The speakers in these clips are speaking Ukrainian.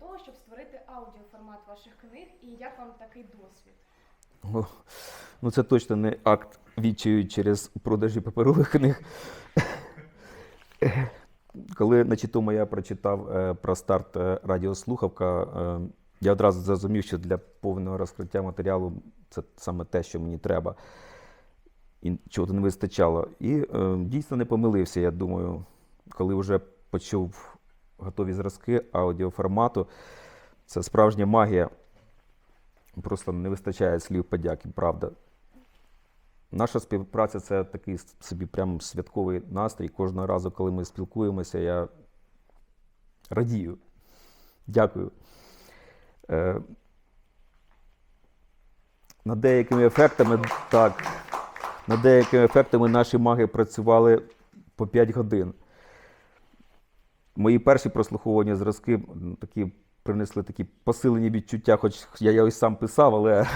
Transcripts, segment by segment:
того, щоб створити аудіоформат ваших книг, і як вам такий досвід? О, ну це точно не акт відчаю через продажі паперових книг. Коли на тому я прочитав е, про старт е, радіослухавка, е, я одразу зрозумів, що для повного розкриття матеріалу це саме те, що мені треба. І чого не вистачало. І е, дійсно не помилився, я думаю, коли вже почув готові зразки аудіоформату. Це справжня магія. Просто не вистачає слів подяки, правда. Наша співпраця це такий собі прям святковий настрій. Кожного разу, коли ми спілкуємося, я радію. Дякую. Е, над деякими ефектами, так, над деякими ефектами наші маги працювали по 5 годин. Мої перші прослуховування зразки такі принесли такі посилені відчуття, хоч я його сам писав, але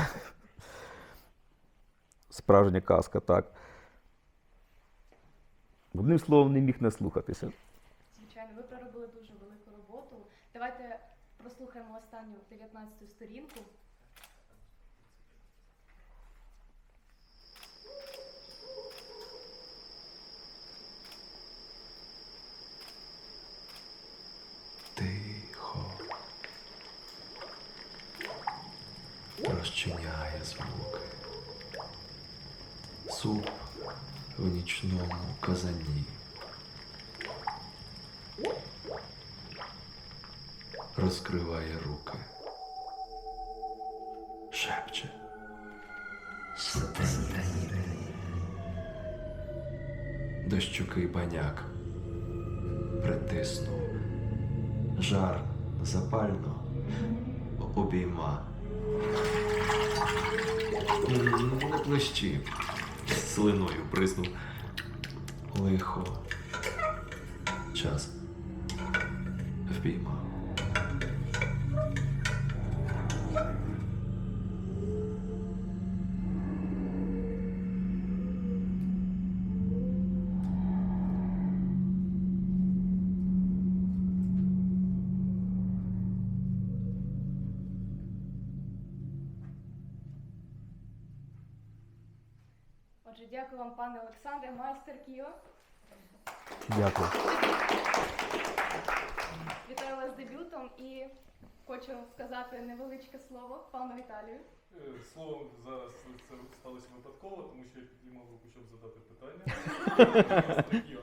справжня казка, так. Одним словом, не міг наслухатися. Звичайно, ви проробили дуже велику роботу. Давайте прослухаємо останню 19 сторінку. Розчиняє звуки. Суп в нічному казані. Розкриває руки. Шепче. Дощукий баняк притиснув. Жар запально обійма. М, Не з Слиною бризнув. Лихо. Час. Впіймав. Отже, дякую вам, пане Олександре, майстер Кіо. Дякую. Вітаю вас з дебютом і хочу сказати невеличке слово пану Віталію. Е, Словом, зараз це сталося випадково, тому що я підіймав руку, щоб задати питання.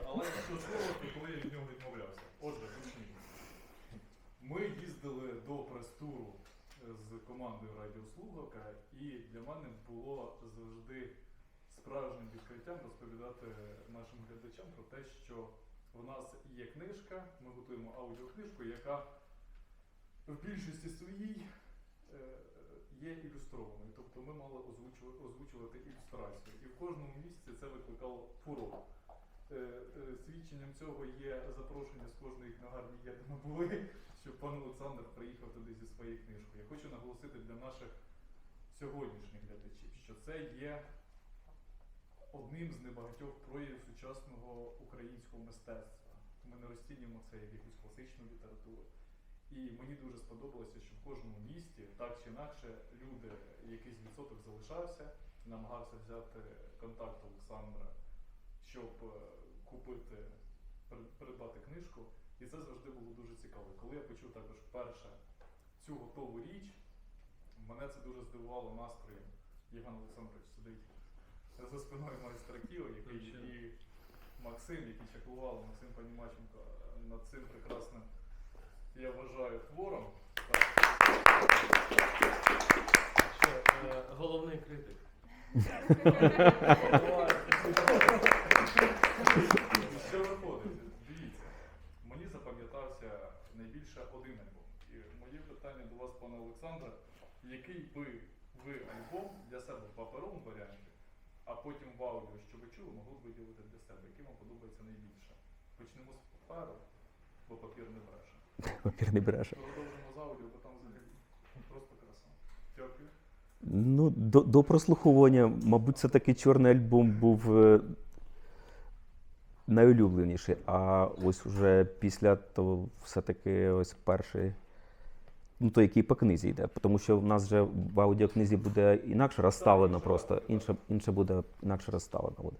Але що слово, то коли я від нього відмовлявся. Отже, почнімо. Ми їздили до прес-туру е, з командою Радіослухавка, і для мене було завжди справжнім відкриттям розповідати нашим глядачам про те, що в нас є книжка, ми готуємо аудіокнижку, яка в більшості своїй е, є ілюстрованою. Тобто ми мали озвучувати, ілюстрацію. І в кожному місці це викликало фурор. Е, е, Свідченням цього є запрошення з кожної книгарні, де ми були, щоб пан Олександр приїхав туди зі своєю книжкою. Я хочу наголосити для наших сьогоднішніх глядачів, що це є одним з небагатьох проявів сучасного українського мистецтва. Ми не розцінюємо це як якусь класичну літературу. І мені дуже сподобалося, що в кожному місті, так чи інакше, люди, якийсь відсоток залишався, намагався взяти контакт Олександра, щоб е, купити, при- придбати книжку. І це завжди було дуже цікаво. Коли я почув також вперше цю готову річ, мене це дуже здивувало настроєм. Євген Олександрович сидить за спиною майстра Кіо, який і Максим, який чаклував, Максим Панімаченко над цим прекрасним, я вважаю, твором. Е, головний критик. Що виходить? Дивіться, мені запам'ятався найбільше один альбом. І моє питання до вас, пане Олександре, який би ви альбом для себе в паперовому варіанті, а потім в аудіо, що ви чули, могли б виділити для себе, який вам подобається найбільше? Почнемо з паперу, бо папір не бреше. Папір не бреше. Продовжимо з аудіо, бо там просто краса. Дякую. Ну, до, до прослуховування, мабуть, це такий чорний альбом був е, найулюбленіший. А ось уже після того все-таки ось перший ну, той, який по книзі йде. Тому що в нас вже в аудіокнизі буде інакше розставлено просто. Інше, інше буде інакше розставлено буде.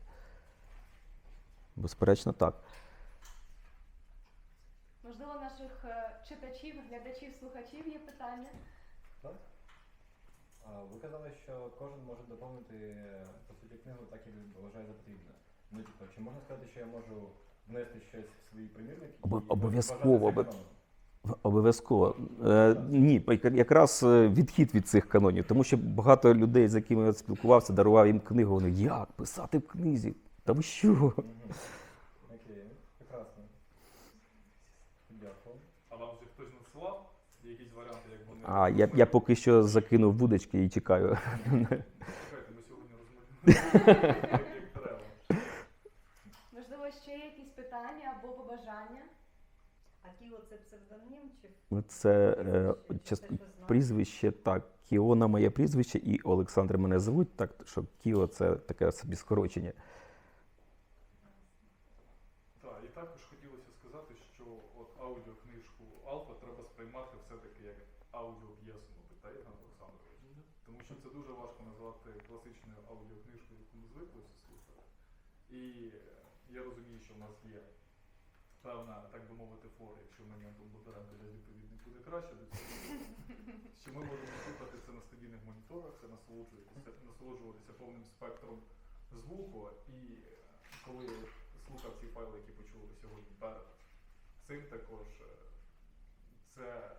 Безперечно, так. Можливо, наших е, читачів, глядачів, слухачів є питання. Так? Ви казали, що кожен може доповнити по суті книгу так, як вважає за потрібне. Ну, типу, чи можна сказати, що я можу внести щось в свій примірник? обов'язково? Обов'язково. Е, ні, якраз е, відхід від цих канонів, тому що багато людей, з якими я спілкувався, дарував їм книгу. Вони як писати в книзі? Та ви що? Окей, прекрасно. Дякую. А вам вже хтось надсилав якісь варіанти, як вони. А я, я поки що закинув вудочки і чекаю. Чекайте, ми сьогодні розмовляємо. Як треба. Можливо, ще є якісь питання або побажання. А Кіо це псевдонім чи Це е, прізвище так. Кіона моє прізвище, і Олександр мене звуть, так що Кіо це таке собі скорочення. Так, і також хотілося сказати, що от аудіокнижку Алфа треба сприймати все-таки як аудіоп'єсу, мабуть, так, Євген Олександрович? Тому що це дуже важко назвати класичною аудіокнижкою, яку ми звикли всі слухати. І я розумію, що в нас є певна, так би мовити, фора, якщо мені Антон Бондаренко дасть відповідник буде краще до цього. Що ми можемо слухати це на стабільних моніторах, це насолоджуватися, насолоджуватися повним спектром звуку. І коли слухав ці файли, які почули сьогодні перед цим також, е, це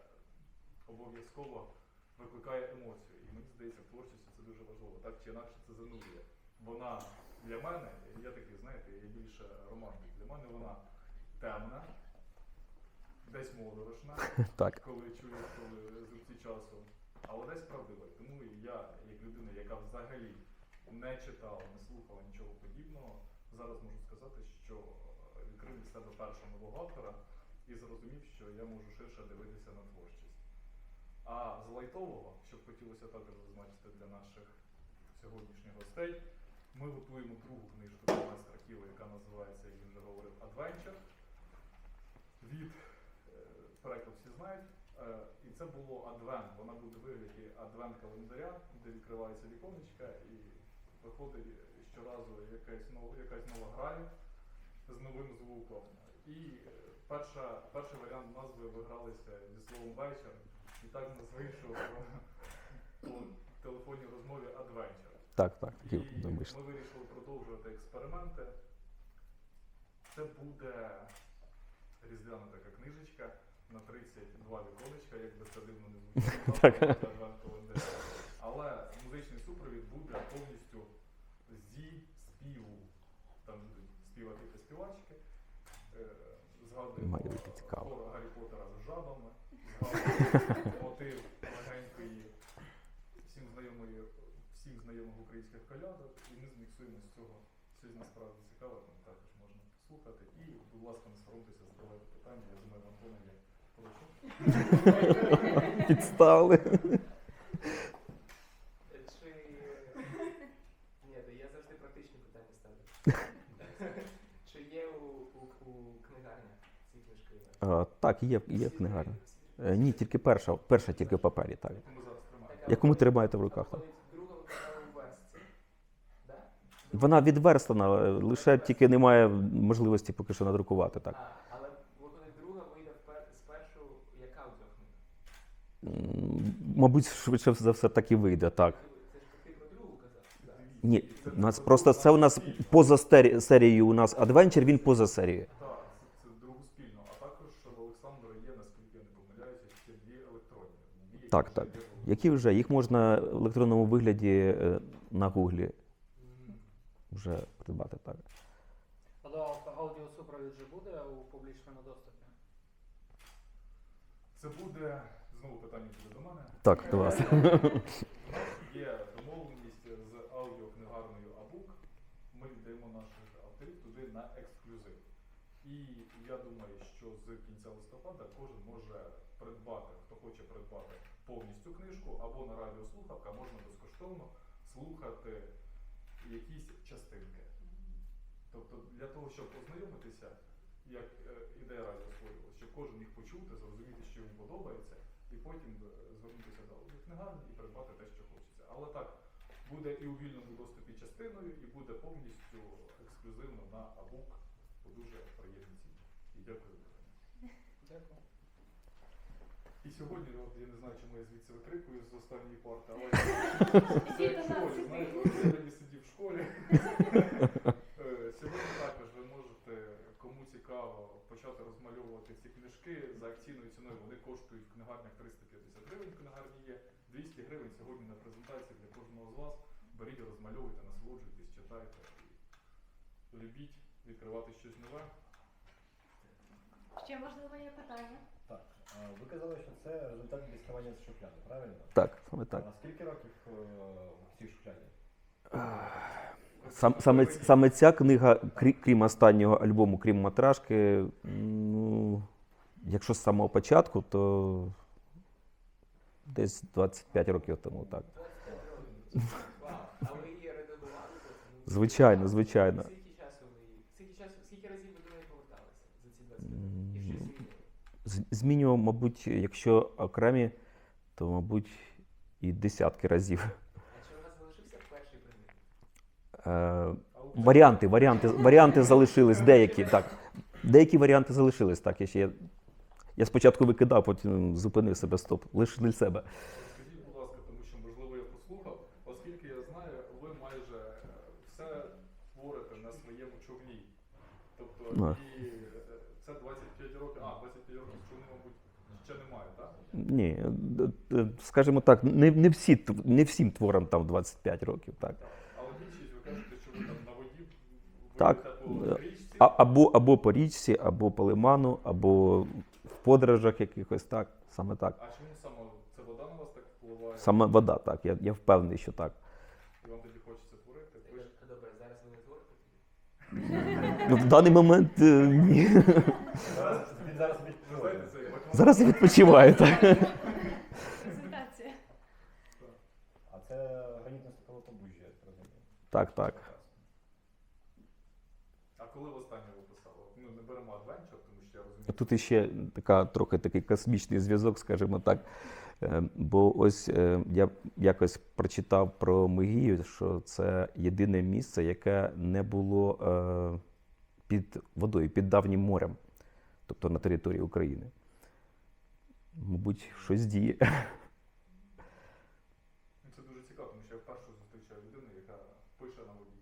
обов'язково викликає емоцію. І мені здається, в творчості це дуже важливо. Так чи інакше це занурює. Вона для мене, я такий, знаєте, я більше романтик. Для мене вона темна, десь моторошна, Так. коли чуєш, коли зубці часу, але десь правдива. Тому і я, як людина, яка взагалі не читала, не слухала нічого подібного, зараз можу сказати, що відкрив для себе першого нового автора і зрозумів, що я можу ширше дивитися на творчість. А з лайтового, що б хотілося також зазначити для наших сьогоднішніх гостей, ми готуємо другу книжку майстра Ківа, яка називається, як він вже говорив, Adventure. Від е, переклад всі знають. Е, І це було адвент. Вона буде в вигляді адвент календаря, де відкривається віконечка і виходить щоразу якась нова, якась нова грань з новим звуком. І е, перша, перший варіант назви вигралися зі словом вечір. І так в нас вийшов по телефонній розмові Adventure. Так, так, І ми вирішили продовжувати експерименти. Це буде різдвяна така книжечка на 32 віконечка, як би це дивно не звучало. Але музичний супровід буде повністю зі співу. Там будуть співати та співачки. Е, Згадуємо Має бути цікаво. хор Гаррі Поттера з жабами, згадуємо мотив легенької, всім знайомої, всім знайомих українських колядок, і ми зміксуємо з цього щось насправді цікаве, там також можна слухати. І, будь ласка, не соромтеся, задавайте питання, я думаю, Антона є. Прошу. Підставили. Е, Чи... Ні, та я завжди практичні питання ставлю. Чи є у, у, у книгарнях ці книжки? А, так, є, є книгарня. Е, Ні, тільки перша, перша тільки в папері, так. Яку виходить- тримаєте в руках, так. Друга у. Да? Вона відверстана, е, лише тільки немає можливості поки що надрукувати так. А, але виходить друга вийде впер... спершу як аудіокнига. М, Мабуть, швидше за все так і вийде, так. Це ж ти про другу казав. Ні, у нас просто це у нас поза серією. У нас адвенчер, він поза серією. Так, це, другу спільно. А також в Олександра є, наскільки я не помиляюся, ще дві електронні. Так, так. Які вже їх можна в електронному вигляді е, на гуглі вже придбати так. Але аудіосупровід же буде у публічному доступі. Це буде знову питання буде до мене. Так, до вас. У нас є домовленість з аудіокнигарною Абук. Ми віддаємо наших авторів туди на ексклюзив. І я думаю, що з кінця листопада кожен може придбати, хто хоче придбати повністю книжку або на радіослухавка, можна безкоштовно слухати якісь частинки. Тобто для того, щоб ознайомитися, як е, ідея радіо створювалася, щоб кожен міг почути, зрозуміти, що йому подобається, і потім е, звернутися до книгарні і придбати те, що хочеться. Але так, буде і у вільному доступі частиною, і буде повністю ексклюзивно на абук по дуже приємній ціні. І дякую за питання. Дякую. І сьогодні, от я не знаю, чому я звідси викрикую з останньої парти, але це як в школі, знаєте, я сидів в школі. Е, Сьогодні також кому цікаво, почати розмальовувати ці книжки за акційною ціною. Вони коштують в книгарнях 350 гривень, в книгарні є 200 гривень сьогодні на презентації для кожного з вас. Беріть, розмальовуйте, насолоджуйтесь, читайте і любіть відкривати щось нове. Ще можливо є питання? Так. Ви казали, що це результат діставання з шухляди, правильно? Так, саме так. А скільки років е, в цій шухляді? Сам, саме, саме ця книга, крі- крім останнього альбому, крім матражки, ну, якщо з самого початку, то десь 25 років тому, так. 25 років. Вау. А ви її редагували потім? Звичайно, звичайно. Скільки разів ви до поверталися за ці 25 років? І що М, змінило? З- Змінював, мабуть, якщо окремі, то, мабуть, і десятки разів. А чи у вас залишився перший примір? Е, А у Варіанти, варіанти, варіанти залишились, деякі, так. Деякі варіанти залишились, так. Я, ще, я спочатку викидав, потім зупинив себе, стоп, лише для себе. Скажіть, будь ласка, тому що можливо я прослухав, оскільки я знаю, ви майже е, все творите на своєму човні. Тобто Ну. і е, це 25 років. А, 25 років човни, мабуть, ще немає, так? Ні, скажімо так, не, не, всі, не всім творам там 25 років, так. Так. Але більшість ви кажете, що ви там на воді ви Так, е. А, або, або по річці, або по лиману, або в подорожах якихось, так, саме так. А чому саме це вода на вас так впливає? Саме вода, так. Я, я впевнений, що так. І вам тоді хочеться творити? Ви ж Е, Добре, зараз ви не творите? Ну, в даний момент е, ні. Зараз, він зараз я відпочиваю, так. Презентація. А це гранітно степове побужжя, я так. Так, так. А коли в останнє ви писали? Ну не беремо адвенчер, тому що я розумію. Тут іще така трохи такий космічний зв'язок, скажімо так. Е, Бо ось е, я якось прочитав про Мегію, що це єдине місце, яке не було е, під водою, під давнім морем, тобто на території України. Мабуть, щось діє. Ну, Це дуже цікаво, тому що я вперше зустрічаю людину, яка пише на воді.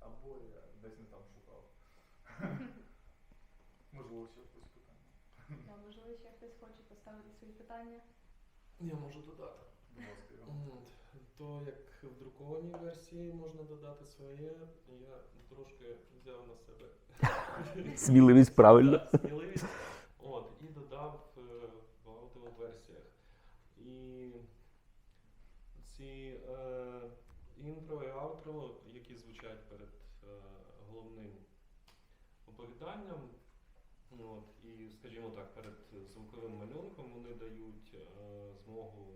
Або я десь не там шукав. Можливо, ще хтось питання. Да, Можливо, ще хтось хоче поставити свої питання. Я можу додати. Будь ласка, Іван. То як в друкованій версії можна додати своє, я трошки взяв на себе Сміливість, правильно. сміливість. От, і додав е, в аудіоверсіях. І ці е, інтро і аутро, які звучать перед е, головним оповіданням, от, і, скажімо так, перед звуковим малюнком вони дають е, змогу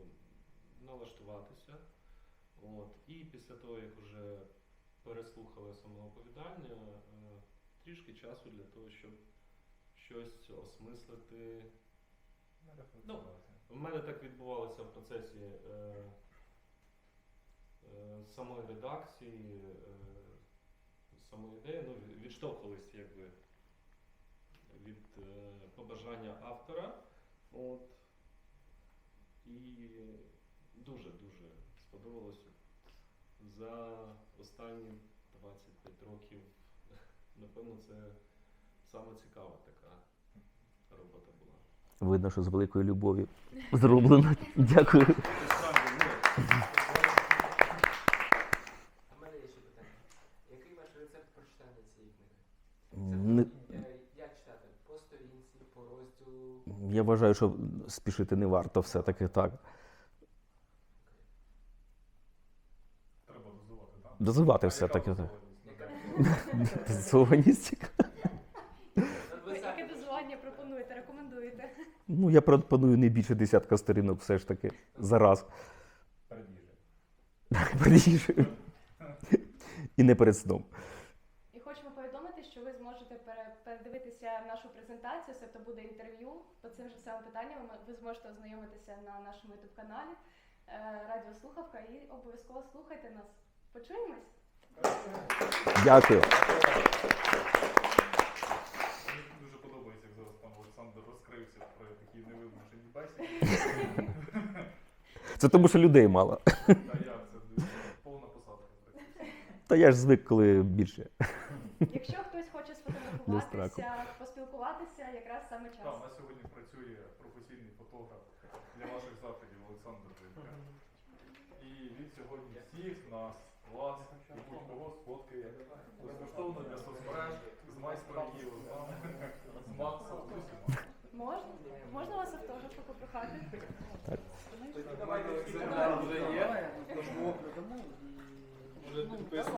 налаштуватися. От, і після того, як вже переслухали саме оповідання, е, трішки часу для того, щоб щось осмислити. Ну, в мене так відбувалося в процесі е, е, самої редакції, е, самої ідеї, ну, від- відштовхувалися якби від е, побажання автора. От, і дуже-дуже сподобалося. За останні 25 років, напевно, це саме цікава така робота була. Видно, що з великою любов'ю зроблено. Дякую. А мене є ще питання. Який ваш рецепт прочитання цієї книги? Е, як сторінці, по розділу? Я вважаю, що спішити не варто все-таки так. Треба дозувати, так? Дозивати А все-таки. так. дозованість? Яке дозування пропонуєте, рекомендуєте? Ну, я пропоную не більше десятка сторінок все ж таки зараз. Перед їжею. Перед їжею. І не перед сном. І хочемо повідомити, що ви зможете пере- передивитися нашу презентацію тобто буде інтерв'ю по цим же самим питанням. Ви- зможете ознайомитися на нашому youtube каналі е, Радіо Слухавка і обов'язково слухайте нас. Почуємось! Дякую. Мені дуже подобається, як зараз пан Олександр розкрився про такі невимушені бесіди. Це тому, що людей мало. Та як це повна посадка. Та я ж звик, коли більше. Якщо хтось хоче сфотографуватися, поспілкуватися, якраз саме час. Так, у нас сьогодні працює професійний фотограф для ваших заходів Олександр Димка. І він сьогодні всіх нас, вас і будь-кого сфоткає безкоштовно для соцмереж з майстром Євом, з Максом, з усіма. Можна? Можна вас автографу попрохати? Так. Тоді давайте вже є, нажму. Вже підписано.